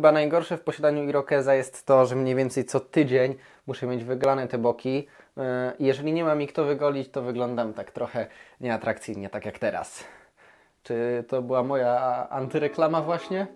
Chyba najgorsze w posiadaniu Irokeza jest to, że mniej więcej co tydzień muszę mieć wyglane te boki. I Jeżeli nie ma mi kto wygolić, to wyglądam tak trochę nieatrakcyjnie, tak jak teraz. Czy to była moja antyreklama właśnie?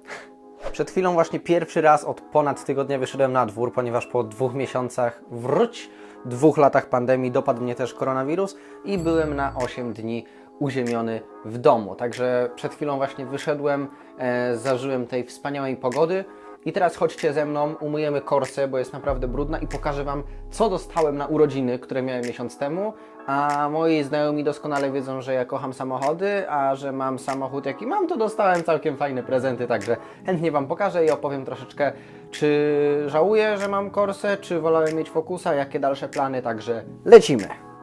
Przed chwilą właśnie pierwszy raz od ponad tygodnia wyszedłem na dwór, ponieważ po dwóch miesiącach wróć, dwóch latach pandemii dopadł mnie też koronawirus i byłem na 8 dni uziemiony w domu. Także przed chwilą właśnie wyszedłem, e, zażyłem tej wspaniałej pogody i teraz chodźcie ze mną, umyjemy korsę, bo jest naprawdę brudna i pokażę Wam, co dostałem na urodziny, które miałem miesiąc temu. A moi znajomi doskonale wiedzą, że ja kocham samochody, a że mam samochód jaki mam, to dostałem całkiem fajne prezenty, także chętnie Wam pokażę i opowiem troszeczkę, czy żałuję, że mam korsę, czy wolałem mieć Focusa, jakie dalsze plany, także lecimy.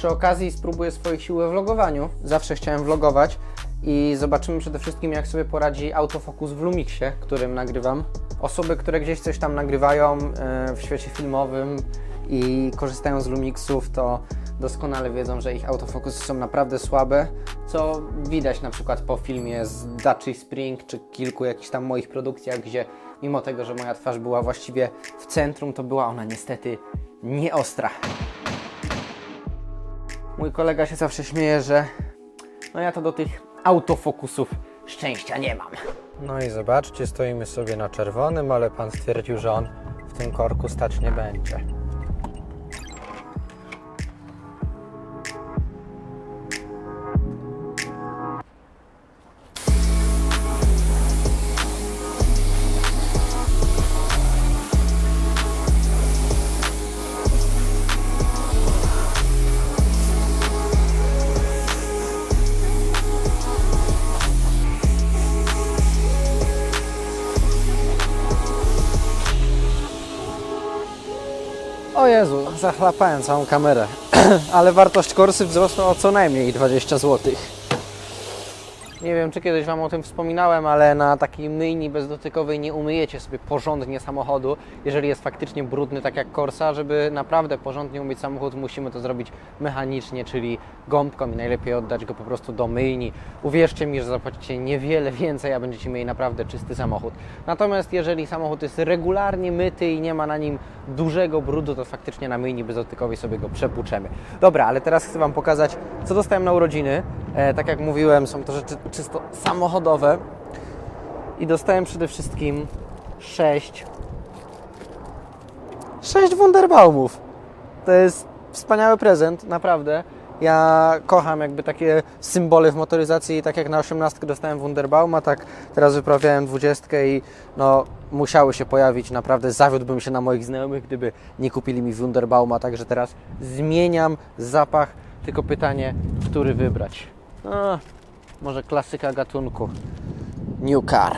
Przy okazji spróbuję swoich sił we vlogowaniu. Zawsze chciałem vlogować i zobaczymy przede wszystkim, jak sobie poradzi autofokus w Lumixie, którym nagrywam. Osoby, które gdzieś coś tam nagrywają e, w świecie filmowym i korzystają z Lumixów, to doskonale wiedzą, że ich autofokusy są naprawdę słabe, co widać na przykład po filmie z Dacia Spring czy kilku jakichś tam moich produkcjach, gdzie mimo tego, że moja twarz była właściwie w centrum, to była ona niestety nieostra. Mój kolega się zawsze śmieje, że no ja to do tych autofokusów szczęścia nie mam. No i zobaczcie, stoimy sobie na czerwonym, ale pan stwierdził, że on w tym korku stać nie będzie. O Jezu, zachlapałem całą kamerę. Ale wartość korsy wzrosła o co najmniej 20 zł. Nie wiem, czy kiedyś Wam o tym wspominałem, ale na takiej myjni bezdotykowej nie umyjecie sobie porządnie samochodu, jeżeli jest faktycznie brudny, tak jak Corsa. Żeby naprawdę porządnie umyć samochód, musimy to zrobić mechanicznie, czyli gąbką i najlepiej oddać go po prostu do myjni. Uwierzcie mi, że zapłacicie niewiele więcej, a będziecie mieli naprawdę czysty samochód. Natomiast jeżeli samochód jest regularnie myty i nie ma na nim dużego brudu, to faktycznie na myjni bezdotykowej sobie go przepłuczemy. Dobra, ale teraz chcę Wam pokazać, co dostałem na urodziny. E, tak jak mówiłem, są to rzeczy czysto samochodowe. I dostałem przede wszystkim 6 6 Wunderbaumów. To jest wspaniały prezent, naprawdę. Ja kocham jakby takie symbole w motoryzacji tak jak na 18 dostałem Wunderbauma, tak teraz wyprawiałem 20 i no musiały się pojawić, naprawdę zawiódłbym się na moich znajomych, gdyby nie kupili mi Wunderbauma, także teraz zmieniam zapach, tylko pytanie, który wybrać. No, może klasyka gatunku. New car.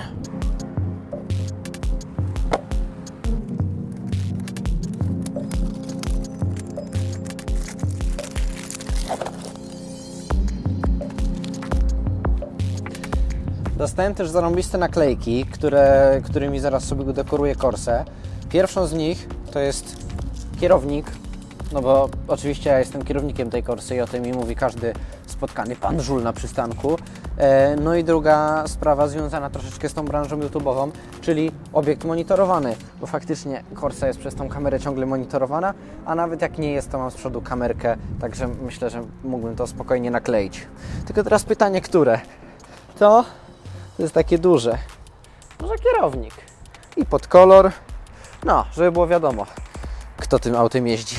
Dostałem też zarąbiste naklejki, które, którymi zaraz sobie dekoruję korsę. Pierwszą z nich to jest kierownik, no bo oczywiście ja jestem kierownikiem tej korsy i o tym mi mówi każdy spotkany pan żul na przystanku. E, No i druga sprawa związana troszeczkę z tą branżą YouTube'ową, czyli obiekt monitorowany, bo faktycznie korsa jest przez tą kamerę ciągle monitorowana, a nawet jak nie jest, to mam z przodu kamerkę, także myślę, że mógłbym to spokojnie nakleić. Tylko teraz pytanie, które? To to jest takie duże. Może kierownik. I pod kolor. No, żeby było wiadomo, kto tym autem jeździ.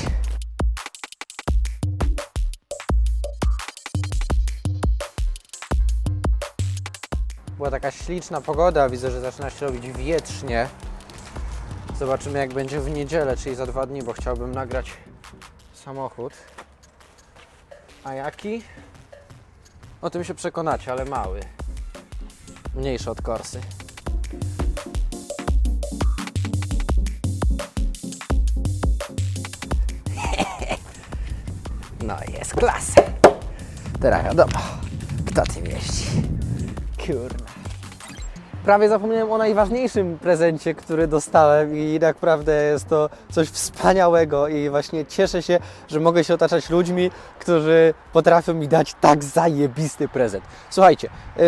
Była taka śliczna pogoda, widzę, że zaczyna się robić wietrznie. Zobaczymy jak będzie w niedzielę, czyli za dwa dni, bo chciałbym nagrać samochód. A jaki? O tym się przekonacie, ale mały. Mniejszy od Korsy. No jest klasa. Teraz wiadomo, kto tym jeździ. Kurna. Prawie zapomniałem o najważniejszym prezencie, który dostałem i naprawdę jest to coś wspaniałego i właśnie cieszę się, że mogę się otaczać ludźmi, którzy potrafią mi dać tak zajebisty prezent. Słuchajcie, yy,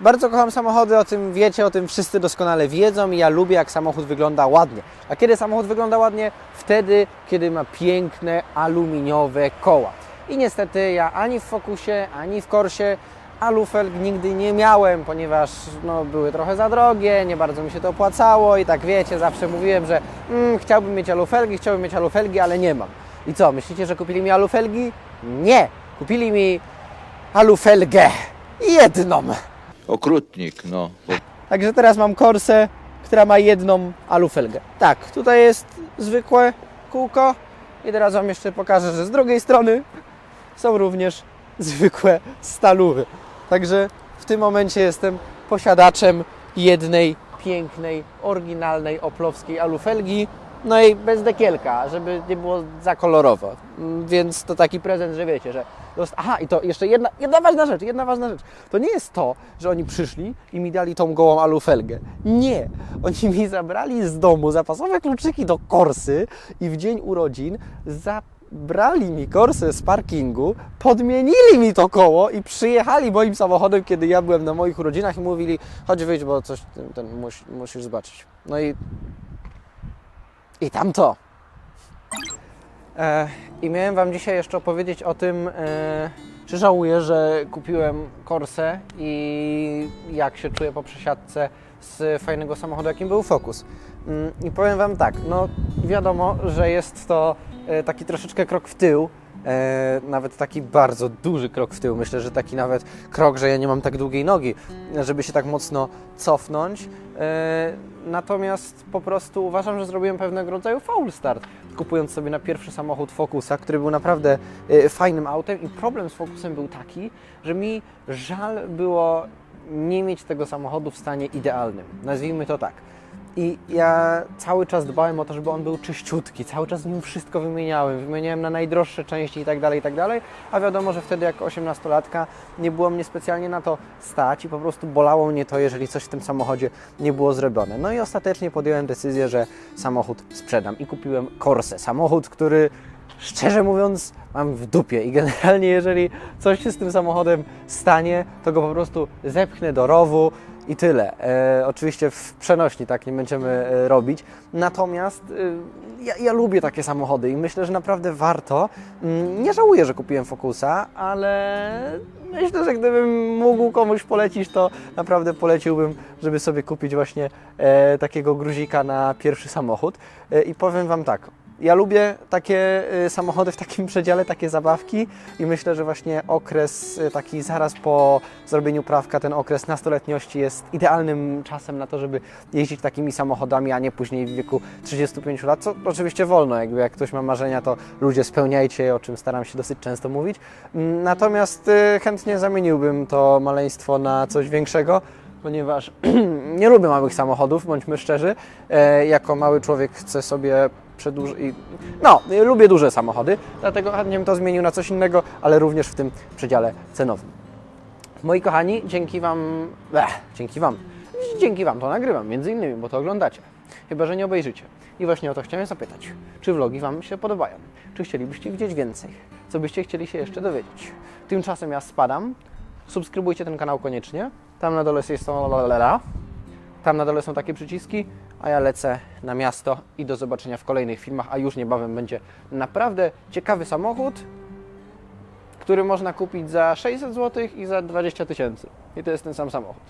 bardzo kocham samochody, o tym wiecie, o tym wszyscy doskonale wiedzą i ja lubię jak samochód wygląda ładnie. A kiedy samochód wygląda ładnie? Wtedy, kiedy ma piękne aluminiowe koła. I niestety ja ani w Focusie, ani w Corsie alufelg nigdy nie miałem, ponieważ no, były trochę za drogie, nie bardzo mi się to opłacało i tak wiecie, zawsze mówiłem, że mm, chciałbym mieć alufelgi, chciałbym mieć alufelgi, ale nie mam. I co, myślicie, że kupili mi alufelgi? Nie! Kupili mi alufelgę. Jedną. Okrutnik, no. Także teraz mam korsę, która ma jedną alufelgę. Tak, tutaj jest zwykłe kółko i teraz Wam jeszcze pokażę, że z drugiej strony są również zwykłe stalówy. Także w tym momencie jestem posiadaczem jednej pięknej, oryginalnej oplowskiej alufelgi. No i bez dekielka, żeby nie było za kolorowo. Mm, Więc to taki prezent, że wiecie, że. Aha, i to jeszcze jedna, jedna ważna rzecz, jedna ważna rzecz. To nie jest to, że oni przyszli i mi dali tą gołą alufelgę. Nie. Oni mi zabrali z domu zapasowe kluczyki do korsy i w dzień urodzin zabrali mi korsę z parkingu, podmienili mi to koło i przyjechali moim samochodem, kiedy ja byłem na moich urodzinach i mówili, chodź wyjdź, bo coś ten, ten mus, musisz zobaczyć. No i i tamto. E, I miałem Wam dzisiaj jeszcze opowiedzieć o tym, e, czy żałuję, że kupiłem Corsę i jak się czuję po przesiadce z fajnego samochodu, jakim był Focus. Mm, I powiem Wam tak, no wiadomo, że jest to e, taki troszeczkę krok w tył, e, nawet taki bardzo duży krok w tył. Myślę, że taki nawet krok, że ja nie mam tak długiej nogi, żeby się tak mocno cofnąć. E, natomiast po prostu uważam, że zrobiłem pewnego rodzaju faul start, kupując sobie na pierwszy samochód Focusa, który był naprawdę e, fajnym autem i problem z Focusem był taki, że mi żal było nie mieć tego samochodu w stanie idealnym. Nazwijmy to tak. I ja cały czas dbałem o to, żeby on był czyściutki, cały czas w nim wszystko wymieniałem, wymieniałem na najdroższe części i tak dalej, i tak dalej, a wiadomo, że wtedy jako 18-latka nie było mnie specjalnie na to stać i po prostu bolało mnie to, jeżeli coś w tym samochodzie nie było zrobione. No i ostatecznie podjąłem decyzję, że samochód sprzedam. I kupiłem Corsę, samochód, który szczerze mówiąc mam w dupie i generalnie jeżeli coś się z tym samochodem stanie, to go po prostu zepchnę do rowu i tyle. E, oczywiście w przenośni tak nie będziemy e, robić. Natomiast e, ja, ja lubię takie samochody i myślę, że naprawdę warto. Mm, Nie żałuję, że kupiłem Focusa, ale myślę, że gdybym mógł komuś polecić, to naprawdę poleciłbym, żeby sobie kupić właśnie e, takiego gruzika na pierwszy samochód. E, I powiem Wam tak, ja lubię takie y, samochody w takim przedziale, takie zabawki i myślę, że właśnie okres y, taki zaraz po zrobieniu prawka, ten okres nastoletniości jest idealnym czasem na to, żeby jeździć takimi samochodami, a nie później w wieku 35 lat, co oczywiście wolno, jakby jak ktoś ma marzenia, to ludzie spełniajcie je, o czym staram się dosyć często mówić. Mm, Natomiast y, chętnie zamieniłbym to maleństwo na coś większego, ponieważ nie lubię małych samochodów, bądźmy szczerzy. E, jako mały człowiek chcę sobie przedłużyć. No, y, lubię duże samochody, dlatego chętnie bym to zmienił na coś innego, ale również w tym przedziale cenowym. Moi kochani, dzięki Wam. Ech, dzięki Wam. Dzięki Wam to nagrywam, między innymi, bo to oglądacie. Chyba, że nie obejrzycie. I właśnie o to chciałem zapytać. Czy vlogi Wam się podobają? Czy chcielibyście widzieć więcej? Co byście chcieli się jeszcze dowiedzieć? Tymczasem ja spadam. Subskrybujcie ten kanał koniecznie. Tam na dole jest to. Tam na dole są takie przyciski, a ja lecę na miasto i do zobaczenia w kolejnych filmach, a już niebawem będzie naprawdę ciekawy samochód, który można kupić za 600 zł i za 20 tysięcy. I to jest ten sam samochód.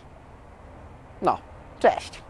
No, cześć!